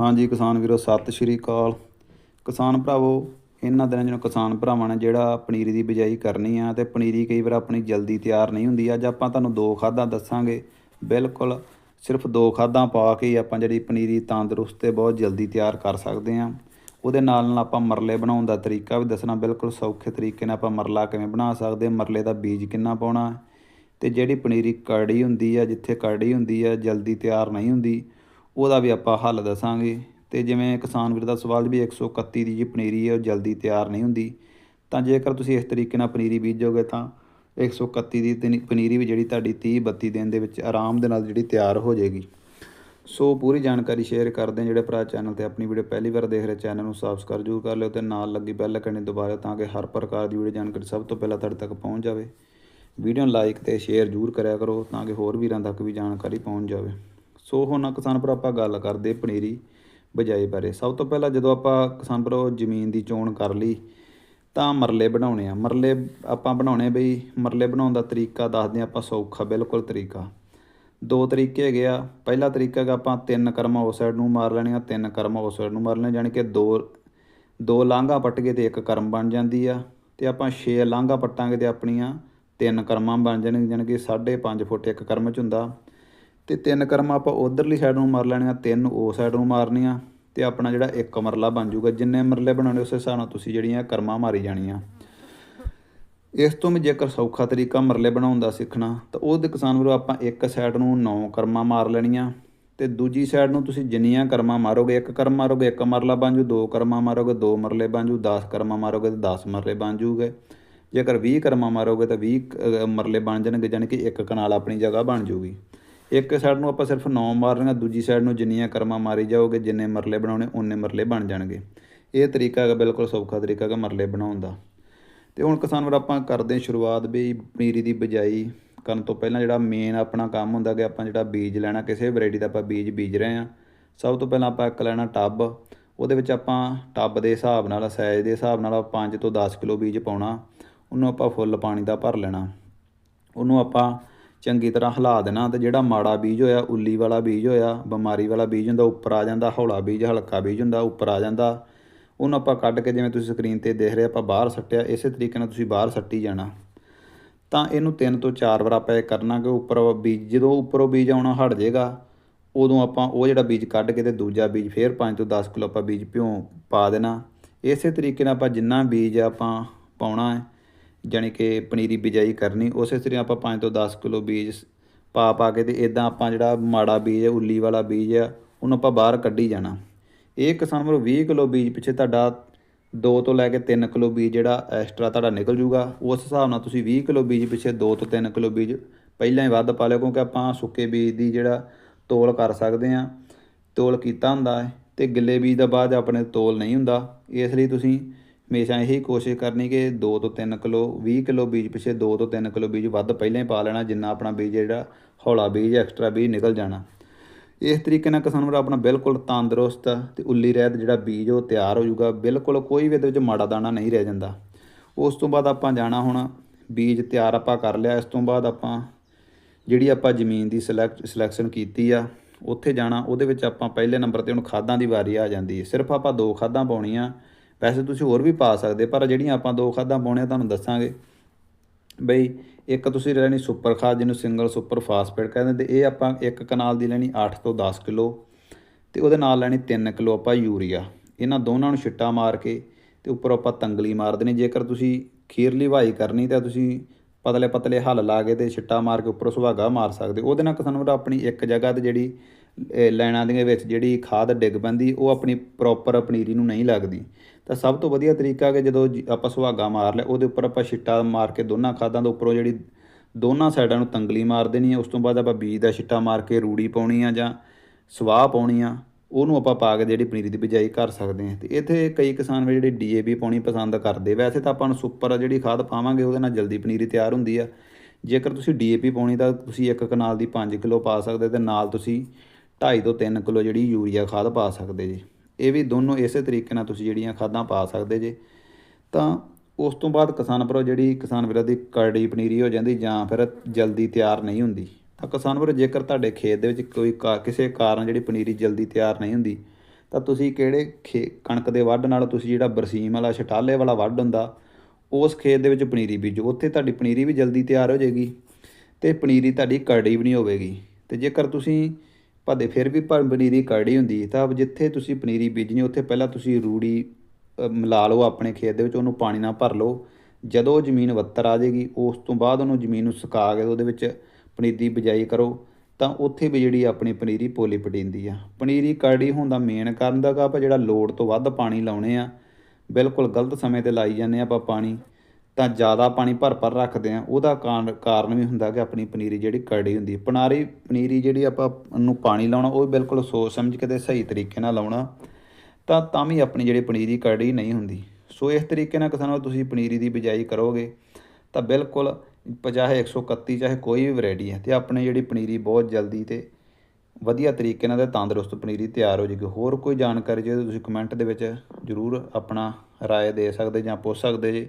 ਹਾਂਜੀ ਕਿਸਾਨ ਵੀਰੋ, ਸਤਿ ਸ਼੍ਰੀ ਅਕਾਲ। ਕਿਸਾਨ ਭਰਾਵੋ, ਇਹਨਾਂ ਦਿਨਾਂ ਜਿਹਨੂੰ ਕਿਸਾਨ ਭਰਾਵਾਂ ਨੇ ਜਿਹੜਾ ਪਨੀਰੀ ਦੀ ਬਿਜਾਈ ਕਰਨੀ ਆ ਤੇ ਪਨੀਰੀ ਕਈ ਵਾਰ ਆਪਣੀ ਜਲਦੀ ਤਿਆਰ ਨਹੀਂ ਹੁੰਦੀ, ਅੱਜ ਆਪਾਂ ਤੁਹਾਨੂੰ ਦੋ ਖਾਦਾਂ ਦੱਸਾਂਗੇ। ਬਿਲਕੁਲ ਸਿਰਫ ਦੋ ਖਾਦਾਂ ਪਾ ਕੇ ਹੀ ਆਪਾਂ ਜਿਹੜੀ ਪਨੀਰੀ ਤੰਦਰੁਸਤ ਤੇ ਬਹੁਤ ਜਲਦੀ ਤਿਆਰ ਕਰ ਸਕਦੇ ਆ। ਉਹਦੇ ਨਾਲ ਨਾਲ ਆਪਾਂ ਮਰਲੇ ਬਣਾਉਣ ਦਾ ਤਰੀਕਾ ਵੀ ਦੱਸਣਾ, ਬਿਲਕੁਲ ਸੌਖੇ ਤਰੀਕੇ ਨਾਲ ਆਪਾਂ ਮਰਲਾ ਕਿਵੇਂ ਬਣਾ ਸਕਦੇ, ਮਰਲੇ ਦਾ ਬੀਜ ਕਿੰਨਾ ਪਾਉਣਾ। ਤੇ ਜਿਹੜੀ ਪਨੀਰੀ ਕੜੀ ਹੁੰਦੀ ਆ, ਜਿੱਥੇ ਕੜੀ ਹੁੰਦੀ ਆ, ਜਲਦੀ ਤਿਆਰ ਨਹੀਂ ਹੁੰਦੀ ਉਹਦਾ ਵੀ ਆਪਾਂ ਹੱਲ ਦੱਸਾਂਗੇ। ਤੇ ਜਿਵੇਂ ਕਿਸਾਨ ਵੀਰ ਦਾ ਸਵਾਲ ਵੀ 131 ਦੀ ਜੀ ਪਨੀਰੀ ਹੈ ਉਹ ਜਲਦੀ ਤਿਆਰ ਨਹੀਂ ਹੁੰਦੀ। ਤਾਂ ਜੇਕਰ ਤੁਸੀਂ ਇਸ ਤਰੀਕੇ ਨਾਲ ਪਨੀਰੀ ਬੀਜੋਗੇ ਤਾਂ 131 ਦੀ ਤਨੀ- ਪਨੀਰੀ ਵੀ ਜਿਹੜੀ ਤੁਹਾਡੀ 30 32 ਦਿਨ ਦੇ ਵਿੱਚ ਆਰਾਮ ਦੇ ਨਾਲ ਜਿਹੜੀ ਤਿਆਰ ਹੋ ਜਾਏਗੀ। ਸੋ ਪੂਰੀ ਜਾਣਕਾਰੀ ਸ਼ੇਅਰ ਕਰਦੇ ਹਾਂ ਜਿਹੜੇ ਭਰਾ ਚੈਨਲ ਤੇ ਆਪਣੀ ਵੀਡੀਓ ਪਹਿਲੀ ਵਾਰ ਦੇਖ ਰਹੇ ਚੈਨਲ ਨੂੰ ਸਬਸਕ੍ਰਾਈਬ ਜ਼ਰੂਰ ਕਰ ਲਿਓ ਤੇ ਨਾਲ ਲੱਗੀ ਬੈਲ ਆਈਕਨ ਨੂੰ ਤਾਂ ਕਿ ਹਰ ਪ੍ਰਕਾਰ ਦੀ ਵੀਡੀਓ ਜਾਣਕਾਰੀ ਸਭ ਤੋਂ ਪਹਿਲਾਂ ਤੁਹਾਡੇ ਤੱਕ ਪਹੁੰਚ ਜਾਵੇ। ਵੀਡੀਓ ਨੂੰ ਲਾਈਕ ਤੇ ਸ਼ੇਅਰ ਜ਼ਰੂਰ ਕਰਿਆ ਕਰੋ ਤਾਂ ਕਿ ਹੋਰ ਵੀਰਾਂ ਤੱਕ ਵੀ ਜਾਣਕਾਰੀ ਪਹੁੰਚ ਜਾਵੇ। ਸੋ ਹੁਣ ਕਿਸਾਨ ਭਰਾ ਆਪਾਂ ਗੱਲ ਕਰਦੇ ਪਨੀਰੀ ਬਿਜਾਈ ਬਾਰੇ। ਸਭ ਤੋਂ ਪਹਿਲਾਂ ਜਦੋਂ ਆਪਾਂ ਕਿਸਾਨ ਭਰਾ ਜ਼ਮੀਨ ਦੀ ਚੋਣ ਕਰ ਲਈ ਤਾਂ ਮਰਲੇ ਬਣਾਉਣੇ ਆ। ਮਰਲੇ ਆਪਾਂ ਬਣਾਉਣੇ ਬਈ, ਮਰਲੇ ਬਣਾਉਣ ਦਾ ਤਰੀਕਾ ਦੱਸਦੇ ਹਾਂ ਆਪਾਂ ਸੌਖਾ, ਬਿਲਕੁਲ ਤਰੀਕਾ। ਦੋ ਤਰੀਕੇ ਹੈਗੇ ਆ। ਪਹਿਲਾ ਤਰੀਕਾ ਹੈਗਾ ਆਪਾਂ ਤਿੰਨ ਕਰਮਾਂ ਉਸ ਸਾਈਡ ਨੂੰ ਮਾਰ ਲੈਣੀਆਂ ਤਿੰਨ ਕਰਮਾਂ ਉਸ ਸਾਈਡ ਨੂੰ ਮਾਰ ਲੈਣੇ ਯਾਨੀ ਕਿ ਦੋ ਦੋ ਲਾਂਘਾ ਪੱਟ ਕੇ ਤੇ ਇੱਕ ਕਰਮ ਬਣ ਜਾਂਦੀ ਆ ਤੇ ਆਪਾਂ 6 ਲਾਂਘਾ ਪੱਟਾਂਗੇ ਤੇ ਆਪਣੀਆਂ ਤਿੰਨ ਕਰਮਾਂ ਬਣ ਜਾਣਗੀਆਂ ਯਾਨੀ ਕਿ 5.5 ਫੁੱਟ ਇੱਕ ਕਰਮ ਚ ਹੁੰਦਾ। ਤੇ ਤਿੰਨ ਕਰਮਾਂ ਆਪਾਂ ਉਧਰਲੀ ਸਾਈਡ ਨੂੰ ਮਾਰ ਲੈਣੀਆਂ, ਤਿੰਨ ਉਹ ਸਾਈਡ ਨੂੰ ਮਾਰਨੀਆਂ ਤੇ ਆਪਣਾ ਜਿਹੜਾ ਇੱਕ ਮਰਲਾ ਬਣ ਜਾਊਗਾ, ਜਿੰਨੇ ਮਰਲੇ ਬਣਾਉਣੇ ਉਸ ਹਿਸਾਬ ਨਾਲ ਤੁਸੀਂ ਜਿਹੜੀਆਂ ਕਰਮਾਂ ਮਾਰੀ ਜਾਣੀਆਂ। ਇਸ ਤੋਂ ਵੀ ਜੇਕਰ ਸੌਖਾ ਤਰੀਕਾ ਮਰਲੇ ਬਣਾਉਣ ਦਾ ਸਿੱਖਣਾ, ਤਾਂ ਉਹਦੇ ਕਿਸਾਨ ਵੀਰੋ ਆਪਾਂ ਇੱਕ ਸਾਈਡ ਨੂੰ 9 ਕਰਮਾਂ ਮਾਰ ਲੈਣੀਆਂ ਤੇ ਦੂਜੀ ਸਾਈਡ ਨੂੰ ਤੁਸੀਂ ਜਿੰਨੀਆਂ ਕਰਮਾਂ ਮਾਰੋਗੇ, ਇੱਕ ਕਰਮ ਮਾਰੋਗੇ, ਇੱਕ ਮਰਲਾ ਬਣ ਜੂ ਦੋ ਕਰਮਾਂ ਮਾਰੋਗੇ, ਦੋ ਮਰਲੇ ਬਣ ਜੂ 10 ਕਰਮਾਂ ਮਾਰੋਗੇ ਤਾਂ 10 ਮਰਲੇ ਬਣ ਜੂਗੇ ਜੇਕਰ 20 ਕਰਮਾਂ ਮਾਰੋਗੇ ਤਾਂ 20 ਮਰਲੇ ਬਣ ਜਾਣਗੇ, ਜਾਣੀ ਕਿ ਇੱਕ ਕਨਾਲ ਆਪਣੀ ਜਗ੍ਹਾ ਬਣ ਜੂਗੀ ਇੱਕ ਸਾਈਡ ਨੂੰ ਆਪਾਂ ਸਿਰਫ 9 ਮਾਰਨੀਆਂ, ਦੂਜੀ ਸਾਈਡ ਨੂੰ ਜਿੰਨੀਆਂ ਕਰਮਾਂ ਮਾਰੀ ਜਾਓਗੇ, ਜਿੰਨੇ ਮਰਲੇ ਬਣਾਉਣੇ ਉਨੇ ਮਰਲੇ ਬਣ ਜਾਣਗੇ। ਇਹ ਤਰੀਕਾ ਹੈਗਾ ਬਿਲਕੁਲ ਸੌਖਾ ਤਰੀਕਾ ਹੈਗਾ ਮਰਲੇ ਬਣਾਉਣ ਦਾ। ਤੇ ਹੁਣ ਕਿਸਾਨ ਵੀਰ, ਆਪਾਂ ਕਰਦੇ ਹਾਂ ਸ਼ੁਰੂਆਤ ਵੀ ਪਨੀਰੀ ਦੀ ਬਿਜਾਈ ਕਰਨ ਤੋਂ ਪਹਿਲਾਂ ਜਿਹੜਾ ਮੇਨ ਆਪਣਾ ਕੰਮ ਹੁੰਦਾ ਕਿ ਆਪਾਂ ਜਿਹੜਾ ਬੀਜ ਲੈਣਾ, ਕਿਸੇ ਵੈਰਾਈਟੀ ਦਾ ਆਪਾਂ ਬੀਜ ਬੀਜ ਰਹੇ ਹਾਂ। ਸਭ ਤੋਂ ਪਹਿਲਾਂ ਆਪਾਂ ਇੱਕ ਲੈਣਾ ਟੱਬ, ਉਹਦੇ ਵਿੱਚ ਆਪਾਂ ਟੱਬ ਦੇ ਹਿਸਾਬ ਨਾਲ ਸਾਈਜ਼ ਦੇ ਹਿਸਾਬ ਨਾਲ 5 ਤੋਂ 10 ਕਿਲੋ ਬੀਜ ਪਾਉਣਾ। ਉਹਨੂੰ ਆਪਾਂ ਫੁੱਲ ਪਾਣੀ ਦਾ ਭਰ ਲੈਣਾ। ਉਹਨੂੰ ਆਪਾਂ ਚੰਗੀ ਤਰ੍ਹਾਂ ਹਿਲਾ ਦੇਣਾ ਤੇ ਜਿਹੜਾ ਮਾੜਾ ਬੀਜ ਹੋਇਆ, ਉੱਲੀ ਵਾਲਾ ਬੀਜ ਹੋਇਆ, ਬਿਮਾਰੀ ਵਾਲਾ ਬੀਜ ਹੁੰਦਾ, ਉੱਪਰ ਆ ਜਾਂਦਾ, ਹੌਲਾ ਬੀਜ, ਹਲਕਾ ਬੀਜ ਹੁੰਦਾ, ਉੱਪਰ ਆ ਜਾਂਦਾ, ਉਹਨੂੰ ਆਪਾਂ ਕੱਢ ਕੇ ਜਿਵੇਂ ਤੁਸੀਂ ਸਕਰੀਨ ਤੇ ਦੇਖ ਰਹੇ ਆਪਾਂ ਬਾਹਰ ਸੱਟਿਆ, ਇਸੇ ਤਰੀਕੇ ਨਾਲ ਤੁਸੀਂ ਬਾਹਰ ਸੱਟੀ ਜਾਣਾ। ਤਾਂ ਇਹਨੂੰ ਤਿੰਨ ਤੋਂ ਚਾਰ ਵਾਰ ਆਪਾਂ ਇਹ ਕਰਨਾ ਕਿ ਉੱਪਰ ਬੀਜ, ਜਦੋਂ ਉੱਪਰੋਂ ਬੀਜ ਆਉਣਾ ਹਟ ਜਾਏਗਾ, ਉਦੋਂ ਆਪਾਂ ਉਹ ਜਿਹੜਾ ਬੀਜ ਕੱਢ ਕੇ ਤੇ ਦੂਜਾ ਬੀਜ ਫੇਰ 5 ਤੋਂ 10 ਕਿਲੋ ਆਪਾਂ ਬੀਜ ਭਿਉਂ ਪਾ ਦੇਣਾ। ਇਸੇ ਤਰੀਕੇ ਨਾਲ ਆਪਾਂ ਜਿੰਨਾ ਬੀਜ ਆਪਾਂ ਪਾਉਣਾ ਹੈ ਜਾਣੀ ਕਿ ਪਨੀਰੀ ਬਿਜਾਈ ਕਰਨੀ, ਉਸੇ ਤਰ੍ਹਾਂ ਆਪਾਂ 5 ਤੋਂ 10 ਕਿਲੋ ਬੀਜ ਪਾ ਪਾ ਕੇ ਤੇ ਇਦਾਂ ਆਪਾਂ ਜਿਹੜਾ ਮਾੜਾ ਬੀਜ ਹੈ, ਉੱਲੀ ਵਾਲਾ ਬੀਜ ਆ, ਉਹਨੂੰ ਆਪਾਂ ਬਾਹਰ ਕੱਢੀ ਜਾਣਾ। ਇਹ ਕਿਸਾਨ ਵੀਰੋ 20 ਕਿਲੋ ਬੀਜ ਪਿੱਛੇ ਤੁਹਾਡਾ 2 ਤੋਂ ਲੈ ਕੇ 3 ਕਿਲੋ ਬੀਜ ਜਿਹੜਾ ਐਕਸਟਰਾ ਤੁਹਾਡਾ ਨਿਕਲ ਜੂਗਾ। ਉਸ ਹਿਸਾਬ ਨਾਲ ਤੁਸੀਂ 20 ਕਿਲੋ ਬੀਜ ਪਿੱਛੇ 2 ਤੋਂ 3 ਕਿਲੋ ਬੀਜ ਪਹਿਲਾਂ ਹੀ ਵੱਧ ਪਾ ਲਿਓ, ਕਿਉਂਕਿ ਆਪਾਂ ਸੁੱਕੇ ਬੀਜ ਦੀ ਜਿਹੜਾ ਤੋਲ ਕਰ ਸਕਦੇ ਆ ਤੋਲ ਕੀਤਾ ਹੁੰਦਾ ਹੈ ਤੇ ਗਿੱਲੇ ਬੀਜ ਦਾ ਬਾਅਦ ਆਪਣੇ ਤੋਲ ਨਹੀਂ ਹੁੰਦਾ। ਇਸ ਲਈ ਤੁਸੀਂ ਹਮੇਸ਼ਾ ਇਹੀ ਕੋਸ਼ਿਸ਼ ਕਰਨੀ ਕਿ 2 ਤੋਂ 3 ਕਿਲੋ 20 ਕਿਲੋ ਬੀਜ ਪਿੱਛੇ 2 ਤੋਂ 3 ਕਿਲੋ ਬੀਜ ਵੱਧ ਪਹਿਲਾਂ ਹੀ ਪਾ ਲੈਣਾ, ਜਿੰਨਾ ਆਪਣਾ ਬੀਜ ਜਿਹੜਾ ਹੌਲਾ ਬੀਜ ਐਕਸਟਰਾ ਬੀਜ ਨਿਕਲ ਜਾਣਾ। ਇਸ ਤਰੀਕੇ ਨਾਲ ਕਿਸਾਨ ਵੀਰ ਆਪਣਾ ਬਿਲਕੁਲ ਤੰਦਰੁਸਤ ਤੇ ਉੱਲੀ ਰਹਿਤ ਜਿਹੜਾ ਬੀਜ ਉਹ ਤਿਆਰ ਹੋ ਜਾਊਗਾ, ਬਿਲਕੁਲ ਕੋਈ ਵੀ ਇਹਦੇ ਵਿੱਚ ਮਾੜਾ ਦਾਣਾ ਨਹੀਂ ਰਹਿ ਜਾਂਦਾ। ਉਸ ਤੋਂ ਬਾਅਦ ਆਪਾਂ ਜਾਣਾ ਹੁਣ ਬੀਜ ਤਿਆਰ ਆਪਾਂ ਕਰ ਲਿਆ, ਇਸ ਤੋਂ ਬਾਅਦ ਆਪਾਂ ਜਿਹੜੀ ਆਪਾਂ ਜ਼ਮੀਨ ਦੀ ਸਿਲੈਕਟ ਸਿਲੈਕਸ਼ਨ ਕੀਤੀ ਆ, ਉੱਥੇ ਜਾਣਾ, ਉਹਦੇ ਵਿੱਚ ਆਪਾਂ ਪਹਿਲੇ ਨੰਬਰ ਤੇ ਹੁਣ ਖਾਦਾਂ ਦੀ ਵਾਰੀ ਆ ਜਾਂਦੀ ਹੈ। ਸਿਰਫ ਆਪਾਂ ਦੋ ਖਾਦਾਂ ਪਾਉਣੀਆਂ ਵੈਸੇ ਤੁਸੀਂ ਹੋਰ ਵੀ ਪਾ ਸਕਦੇ, ਪਰ ਜਿਹੜੀਆਂ ਆਪਾਂ ਦੋ ਖਾਦਾਂ ਪਾਉਣੀਆਂ ਤੁਹਾਨੂੰ ਦੱਸਾਂਗੇ। ਬਈ ਇੱਕ ਤੁਸੀਂ ਲੈਣੀ ਸੁਪਰ ਖਾਦ, ਜਿਹਨੂੰ ਸਿੰਗਲ ਸੁਪਰ ਫਾਸਫੇਟ ਕਹਿੰਦੇ ਤੇ ਇਹ ਆਪਾਂ ਇੱਕ ਕਨਾਲ ਦੀ ਲੈਣੀ 8 ਤੋਂ 10 ਕਿਲੋ, ਤੇ ਉਹਦੇ ਨਾਲ ਲੈਣੀ 3 ਕਿਲੋ ਆਪਾਂ ਯੂਰੀਆ। ਇਹਨਾਂ ਦੋਨਾਂ ਨੂੰ ਛਿੱਟਾ ਮਾਰ ਕੇ ਤੇ ਉੱਪਰ ਆਪਾਂ ਤੰਗਲੀ ਮਾਰ ਦੇਣੀ। ਜੇਕਰ ਤੁਸੀਂ ਖੀਰਲੀ ਵਾਈ ਕਰਨੀ ਤਾਂ ਤੁਸੀਂ ਪਤਲੇ ਪਤਲੇ ਹੱਲ ਲਾ ਕੇ ਤੇ ਛਿੱਟਾ ਮਾਰ ਕੇ ਉੱਪਰੋਂ ਸੁਹਾਗਾ ਮਾਰ ਸਕਦੇ ਉਹਦੇ ਨਾਲ ਕਿਸਾਨ ਵੀਰ ਆਪਣੀ ਇੱਕ ਜਗ੍ਹਾ ਤੇ ਜਿਹੜੀ, ਇਹ ਲੈਣਾ ਦੇ ਵਿੱਚ ਜਿਹੜੀ ਖਾਦ ਡਿੱਗ ਪੈਂਦੀ, ਉਹ ਆਪਣੀ ਪ੍ਰੋਪਰ ਪਨੀਰੀ ਨੂੰ ਨਹੀਂ ਲੱਗਦੀ। ਤਾਂ ਸਭ ਤੋਂ ਵਧੀਆ ਤਰੀਕਾ ਕਿ ਜਦੋਂ ਜ- ਆਪਾਂ ਸੁਹਾਗਾ ਮਾਰ ਲਿਆ, ਉਹਦੇ ਉੱਪਰ ਆਪਾਂ ਛਿੱਟਾ ਮਾਰ ਕੇ ਦੋਨਾਂ ਖਾਦਾਂ ਦੇ ਉੱਪਰੋਂ ਜਿਹੜੀ ਦੋਨਾਂ ਸਾਈਡਾਂ ਨੂੰ ਤੰਗਲੀ ਮਾਰ ਦੇਣੀ ਹੈ, ਉਸ ਤੋਂ ਬਾਅਦ ਆਪਾਂ ਬੀਜ ਦਾ ਛਿੱਟਾ ਮਾਰ ਕੇ ਰੂੜੀ ਪਾਉਣੀ ਆ ਜਾਂ ਸਵਾਹ ਪਾਉਣੀ ਆ, ਉਹਨੂੰ ਆਪਾਂ ਪਾ ਕੇ ਜਿਹੜੀ ਪਨੀਰੀ ਦੀ ਬਿਜਾਈ ਕਰ ਸਕਦੇ ਹਾਂ। ਤੇ ਇੱਥੇ ਕਈ ਕਿਸਾਨ ਵੀ ਜਿਹੜੇ ਡੀਏਪੀ ਪਾਉਣੀ ਪਸੰਦ ਕਰਦੇ, ਵੈਸੇ ਤਾਂ ਆਪਾਂ ਨੂੰ ਸੁਪਰ ਜਿਹੜੀ ਖਾਦ ਪਾਵਾਂਗੇ, ਉਹਦੇ ਨਾਲ ਜਲਦੀ ਪਨੀਰੀ ਤਿਆਰ ਹੁੰਦੀ ਆ। ਜੇਕਰ ਤੁਸੀਂ ਡੀਏਪੀ ਪਾਉਣੀ ਤਾਂ ਤੁਸੀਂ ਇੱਕ ਕਨਾਲ ਦੀ 5 ਕਿਲੋ ਪਾ ਸਕਦੇ ਤੇ ਨਾਲ ਤੁਸੀਂ 2.5 ਤੋਂ 3 ਕਿਲੋ ਜਿਹੜੀ ਯੂਰੀਆ ਖਾਦ ਪਾ ਸਕਦੇ ਜੀ। ਇਹ ਵੀ ਦੋਨੋਂ ਇਸੇ ਤਰੀਕੇ ਨਾਲ ਤੁਸੀਂ ਜਿਹੜੀਆਂ ਖਾਦਾਂ ਪਾ ਸਕਦੇ ਜੇ। ਤਾਂ ਉਸ ਤੋਂ ਬਾਅਦ ਕਿਸਾਨ ਭਰਾ ਜਿਹੜੀ ਕਿਸਾਨ ਵੀਰਾਂ ਦੀ ਕਰੜੀ ਪਨੀਰੀ ਹੋ ਜਾਂਦੀ ਜਾਂ ਫਿਰ ਜਲਦੀ ਤਿਆਰ ਨਹੀਂ ਹੁੰਦੀ, ਤਾਂ ਕਿਸਾਨ ਵੀਰ ਜੇਕਰ ਤੁਹਾਡੇ ਖੇਤ ਦੇ ਵਿੱਚ ਕੋਈ ਕਾ- ਕਿਸੇ ਕਾਰਨ ਜਿਹੜੀ ਪਨੀਰੀ ਜਲਦੀ ਤਿਆਰ ਨਹੀਂ ਹੁੰਦੀ, ਤਾਂ ਤੁਸੀਂ ਕਿਹੜੇ ਖੇ, ਕਣਕ ਦੇ ਵੱਢ ਨਾਲ ਤੁਸੀਂ ਜਿਹੜਾ ਬਰਸੀਮ ਵਾਲਾ ਛਟਾਲੇ ਵਾਲਾ ਵੱਢ ਹੁੰਦਾ, ਉਸ ਖੇਤ ਦੇ ਵਿੱਚ ਪਨੀਰੀ ਬੀਜੋ। ਉੱਥੇ ਤੁਹਾਡੀ ਪਨੀਰੀ ਵੀ ਜਲਦੀ ਤਿਆਰ ਹੋ ਜਾਏਗੀ ਤੇ ਪਨੀਰੀ ਤੁਹਾਡੀ ਕੜੀ ਵੀ ਨਹੀਂ ਹੋਵੇਗੀ। ਤੇ ਜੇਕਰ ਤੁਸੀਂ ਭਾਦੇ ਫਿਰ ਵੀ ਪ- ਪਨੀਰੀ ਕਰੜੀ ਹੁੰਦੀ, ਤਾਂ ਜਿੱਥੇ ਤੁਸੀਂ ਪਨੀਰੀ ਬੀਜਣੀ, ਉੱਥੇ ਪਹਿਲਾਂ ਤੁਸੀਂ ਰੂੜੀ ਮਿਲਾ ਲਓ ਆਪਣੇ ਖੇਤ ਦੇ ਵਿੱਚ, ਉਹਨੂੰ ਪਾਣੀ ਨਾਲ ਭਰ ਲਓ। ਜਦੋਂ ਜ਼ਮੀਨ ਵੱਤਰ ਆ ਜਾਏਗੀ, ਉਸ ਤੋਂ ਬਾਅਦ ਉਹਨੂੰ ਜ਼ਮੀਨ ਨੂੰ ਸੁਕਾ ਕੇ ਉਹਦੇ ਵਿੱਚ ਪਨੀਰੀ ਦੀ ਬਿਜਾਈ ਕਰੋ। ਤਾਂ ਉੱਥੇ ਵੀ ਜਿਹੜੀ ਆਪਣੀ ਪਨੀਰੀ ਪੋਲੀ ਪਟੀਂਦੀ ਆ। ਪਨੀਰੀ ਕਰੜੀ ਹੋਣ ਦਾ ਮੇਨ ਕਾਰਨ ਦਾ ਆਪਾਂ ਜਿਹੜਾ ਲੋੜ ਤੋਂ ਵੱਧ ਪਾਣੀ ਲਾਉਣੇ ਆ। ਬਿਲਕੁਲ ਗਲਤ ਸਮੇਂ ਤੇ ਲਾਈ ਜਾਂਦੇ ਆ ਆਪਾਂ ਪਾਣੀ। ਤਾਂ ਜ਼ਿਆਦਾ ਪਾਣੀ ਭਰ ਭਰ ਰੱਖਦੇ ਆ ਉਹਦਾ ਕਾਰਨ ਕਾਰਨ ਵੀ ਹੁੰਦਾ ਕਿ ਆਪਣੀ ਪਨੀਰੀ ਜਿਹੜੀ ਕੜੀ ਹੁੰਦੀ ਹੈ। ਪਨਾਰੀ, ਪਨੀਰੀ ਜਿਹੜੀ ਆਪਾਂ ਨੂੰ ਪਾਣੀ ਲਾਉਣਾ, ਉਹ ਬਿਲਕੁਲ ਸੋਚ ਸਮਝ ਕੇ ਤੇ ਸਹੀ ਤਰੀਕੇ ਨਾਲ ਲਾਉਣਾ, ਤਾਂ ਤਾਂ ਵੀ ਆਪਣੀ ਜਿਹੜੀ ਪਨੀਰੀ ਕੜੀ ਨਹੀਂ ਹੁੰਦੀ। ਸੋ ਇਸ ਤਰੀਕੇ ਨਾਲ ਕਿਸਾਨੋ, ਤੁਸੀਂ ਪਨੀਰੀ ਦੀ ਬਿਜਾਈ ਕਰੋਗੇ, ਤਾਂ ਬਿਲਕੁਲ ਚਾਹੇ 131 ਚਾਹੇ ਕੋਈ ਵੀ ਵੈਰਾਈਟੀ ਹੈ, ਤੇ ਆਪਣੇ ਜਿਹੜੀ ਪਨੀਰੀ ਬਹੁਤ ਜਲਦੀ ਤੇ ਵਧੀਆ ਤਰੀਕੇ ਨਾਲ ਤੇ ਤੰਦਰੁਸਤ ਪਨੀਰੀ ਤਿਆਰ ਹੋ ਜਾਏਗੀ। ਹੋਰ ਕੋਈ ਜਾਣਕਾਰੀ ਜੇ ਤੁਸੀਂ ਕਮੈਂਟ ਦੇ ਵਿੱਚ ਜਰੂਰ ਆਪਣਾ ਰਾਏ ਦੇ ਸਕਦੇ ਜਾਂ ਪੁੱਛ ਸਕਦੇ ਜੇ